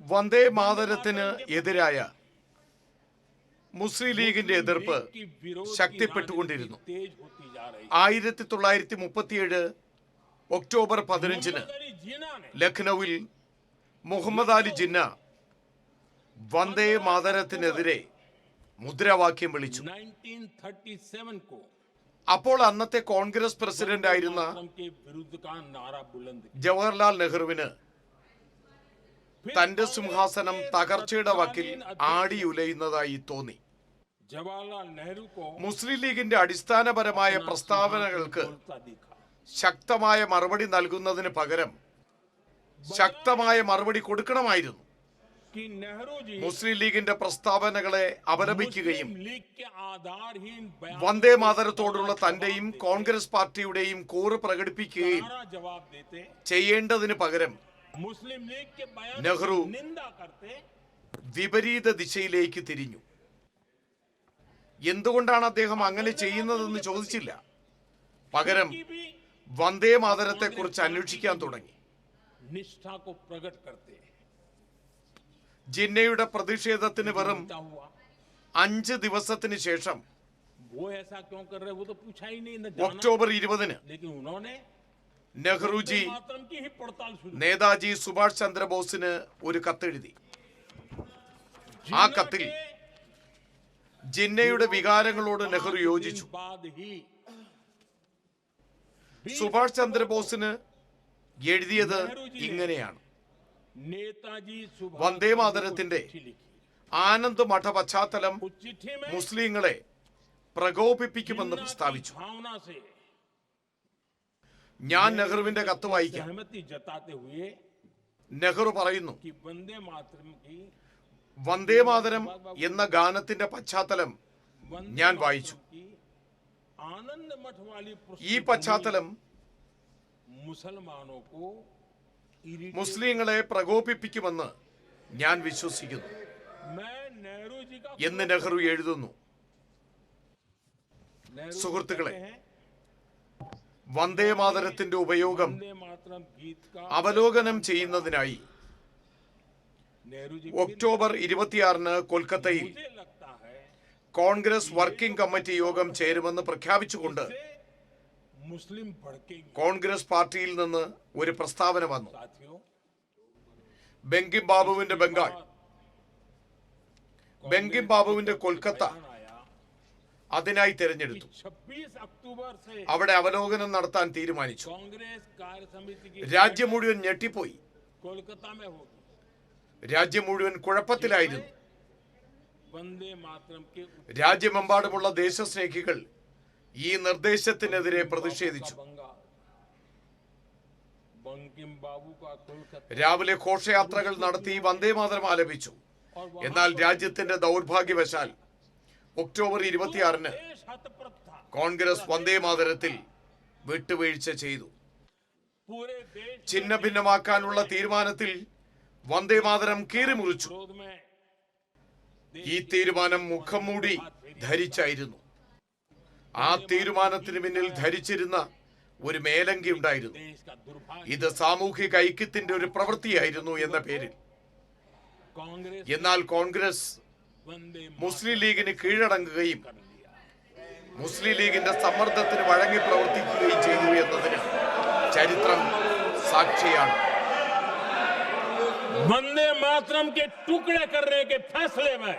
വന്ദേ മാതരത്തിന് എതിരായ മുസ്ലിം ലീഗിന്റെ എതിർപ്പ് ശക്തിപ്പെട്ടുകൊണ്ടിരുന്നു. ആയിരത്തി തൊള്ളായിരത്തി മുപ്പത്തിയേഴ് ഒക്ടോബർ പതിനഞ്ചിന് ലഖ്നൌവിൽ മുഹമ്മദ് അലി ജിന്ന വന്ദേ മാതരത്തിനെതിരെ മുദ്രാവാക്യം വിളിച്ചു. അപ്പോൾ അന്നത്തെ കോൺഗ്രസ് പ്രസിഡന്റ് ആയിരുന്ന ജവഹർലാൽ നെഹ്റുവിന് തന്റെ സിംഹാസനം തകർച്ചയുടെ വക്കിൽ ആടിയുലയുന്നതായി തോന്നി. മുസ്ലിം ലീഗിന്റെ അടിസ്ഥാനപരമായ പ്രസ്താവനകൾക്ക് ശക്തമായ മറുപടി നൽകുന്നതിന് പകരം ശക്തമായ മറുപടി കൊടുക്കണമായിരുന്നു. മുസ്ലിം ലീഗിന്റെ പ്രസ്താവനകളെ അപലപിക്കുകയും വന്ദേ മാതരത്തോടുള്ള തന്റെയും കോൺഗ്രസ് പാർട്ടിയുടെയും കൂറ് പ്രകടിപ്പിക്കുകയും ചെയ്യേണ്ടതിന് പകരം മുസ്ലിം ലീഗ് നെഹ്റു വിപരീത ദിശയിലേക്ക് തിരിഞ്ഞു. എന്തുകൊണ്ടാണ് അദ്ദേഹം അങ്ങനെ ചെയ്യുന്നതെന്ന് ചോദിച്ചില്ല. പകരം വന്ദേ മാതരത്തെ കുറിച്ച് അന്വേഷിക്കാൻ തുടങ്ങി. ജിന്നയുടെ പ്രതിഷേധത്തിന് വെറും അഞ്ച് ദിവസത്തിന് ശേഷം ഒക്ടോബർ ഇരുപതിന് നെഹ്റുജി നേതാജി സുഭാഷ് ചന്ദ്രബോസിന് ഒരു കത്തെഴുതി. ആ കത്തിൽ ജിന്നയുടെ വികാരങ്ങളോട് നെഹ്റു യോജിച്ചു. സുഭാഷ് ചന്ദ്രബോസിന് എഴുതിയത് ഇങ്ങനെയാണ്. വന്ദേ മാതരത്തിന്റെ ആനന്ദ് മഠ പശ്ചാത്തലം മുസ്ലിങ്ങളെ പ്രകോപിപ്പിക്കുമെന്ന് പ്രസ്താവിച്ചു. ഞാൻ നെഹ്റുവിന്റെ കത്ത് വായിക്കാം. നെഹ്റു പറയുന്നു വന്ദേ മാതരം എന്ന ഗാനത്തിന്റെ പശ്ചാത്തലം ഞാൻ വായിച്ചു. ഈ പശ്ചാത്തലം മുസ്ലിങ്ങളെ പ്രകോപിപ്പിക്കുമെന്ന് ഞാൻ വിശ്വസിക്കുന്നു എന്ന് നെഹ്റു എഴുതുന്നു. സുഹൃത്തുക്കളെ വന്ദേമാതരത്തിന്റെ ഉപയോഗം അവലോകനം ചെയ്യുന്നതിനായി ഒക്ടോബർ ഇരുപത്തിയാറിന് കൊൽക്കത്തയിൽ കോൺഗ്രസ് വർക്കിംഗ് കമ്മിറ്റി യോഗം ചേരുമെന്ന് പ്രഖ്യാപിച്ചുകൊണ്ട് കോൺഗ്രസ് പാർട്ടിയിൽ നിന്ന് ഒരു പ്രസ്താവന വന്നു. ബെങ്കിം ബാബുവിന്റെ ബംഗാൾ ബെങ്കിം ബാബുവിന്റെ കൊൽക്കത്ത അതിനായി തിരഞ്ഞെടുത്തു. അവിടെ അവലോകനം നടത്താൻ തീരുമാനിച്ചു. രാജ്യം മുഴുവൻ ഞെട്ടിപ്പോയി. രാജ്യം മുഴുവൻ കുഴപ്പത്തിലായിരുന്നു. രാജ്യമെമ്പാടുമുള്ള ദേശസ്നേഹികൾ ഈ നിർദ്ദേശത്തിനെതിരെ പ്രതിഷേധിച്ചു. രാവിലെ ഘോഷയാത്രകൾ നടത്തി വന്ദേ മാതരം ആലപിച്ചു. എന്നാൽ രാജ്യത്തിന്റെ ദൗർഭാഗ്യവശാൽ ഒക്ടോബർ ഇരുപത്തിയാറിന് കോൺഗ്രസ് വന്ദേമാതരത്തിൽ വിട്ടുവീഴ്ച ചെയ്തു. ചിഹ്ന ഭിന്നമാക്കാനുള്ള തീരുമാനത്തിൽ വന്ദേമാതരം കീറിമുറിച്ചു. ഈ തീരുമാനം മുഖം മൂടി ധരിച്ചായിരുന്നു. ആ തീരുമാനത്തിന് പിന്നിൽ ധരിച്ചിരുന്ന ഒരു മേലങ്കി ഉണ്ടായിരുന്നു. ഇത് സാമൂഹിക ഐക്യത്തിന്റെ ഒരു പ്രവൃത്തിയായിരുന്നു എന്ന പേരിൽ. എന്നാൽ കോൺഗ്രസ് മുസ്ലിം ലീഗിന് കീഴടങ്ങുകയും कर लिया മുസ്ലിം ലീഗിന്റെ സമ്മർദ്ദത്തിന് വഴങ്ങി പ്രവർത്തിക്കുകയും ചെയ്തു എന്നതിന് ചരിത്രം സാക്ഷിയാണ് वंदे मातरम के टुकड़े करने के फैसले में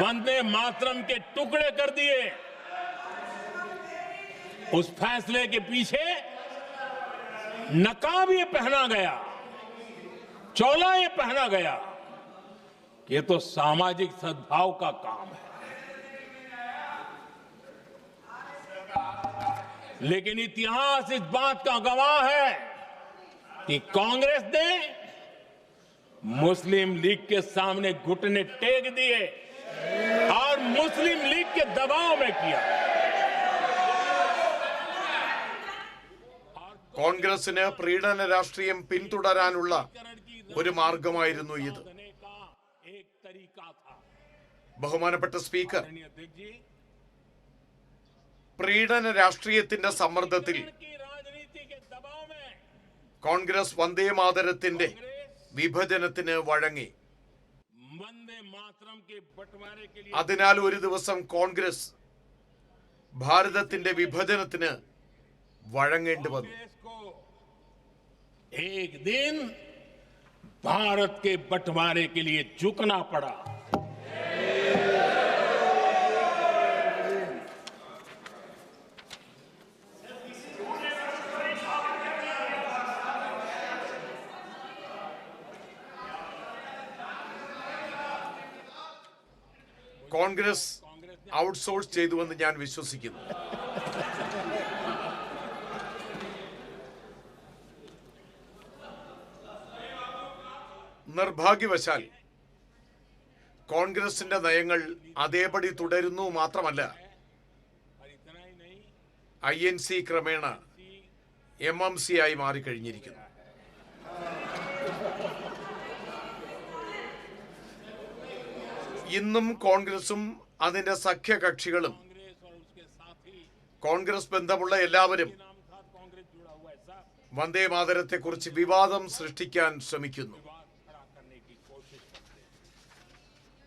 वंदे मातरम के टुकड़े कर दिए उस फैसले के पीछे नकाब ये पहना गया चोला ये पहना गया ये तो सामाजिक सद्भाव का काम है लेकिन इतिहास इस बात का गवाह है कि कांग्रेस ने मुस्लिम लीग के सामने घुटने टेक दिए और मुस्लिम लीग के दबाव में किया കോൺഗ്രസിന് പ്രീണന രാഷ്ട്രീയം പിന്തുടരാനുള്ള ഒരു മാർഗമായിരുന്നു ഇത് ബഹുമാനപ്പെട്ട സ്പീക്കർ പ്രീഡന രാഷ്ട്രീയത്തിന്റെ സമ്മർദ്ദത്തിൽ കോൺഗ്രസ് വന്ദേ മാതരത്തിന്റെ വിഭജനത്തിന് വഴങ്ങി. അതിനാൽ ഒരു ദിവസം കോൺഗ്രസ് ഭാരതത്തിന്റെ വിഭജനത്തിന് വഴങ്ങേണ്ടി വന്നു. भारत के बंटवारे के लिए झुकना पड़ा കോൺഗ്രസ് ഔട്ട്സോഴ്സ് ചെയ്തുവെന്ന് ഞാൻ വിശ്വസിക്കുന്നു നിർഭാഗ്യവശാൽ കോൺഗ്രസിന്റെ നയങ്ങൾ അതേപടി തുടരുന്നു മാത്രമല്ല ഐ എൻ സി ക്രമേണ എം എം സി ആയി മാറിക്കഴിഞ്ഞിരിക്കുന്നു. ഇന്നും കോൺഗ്രസും അതിന്റെ സഖ്യകക്ഷികളും കോൺഗ്രസ് ബന്ധമുള്ള എല്ലാവരും വന്ദേമാതരത്തെക്കുറിച്ച് വിവാദം സൃഷ്ടിക്കാൻ ശ്രമിക്കുന്നു.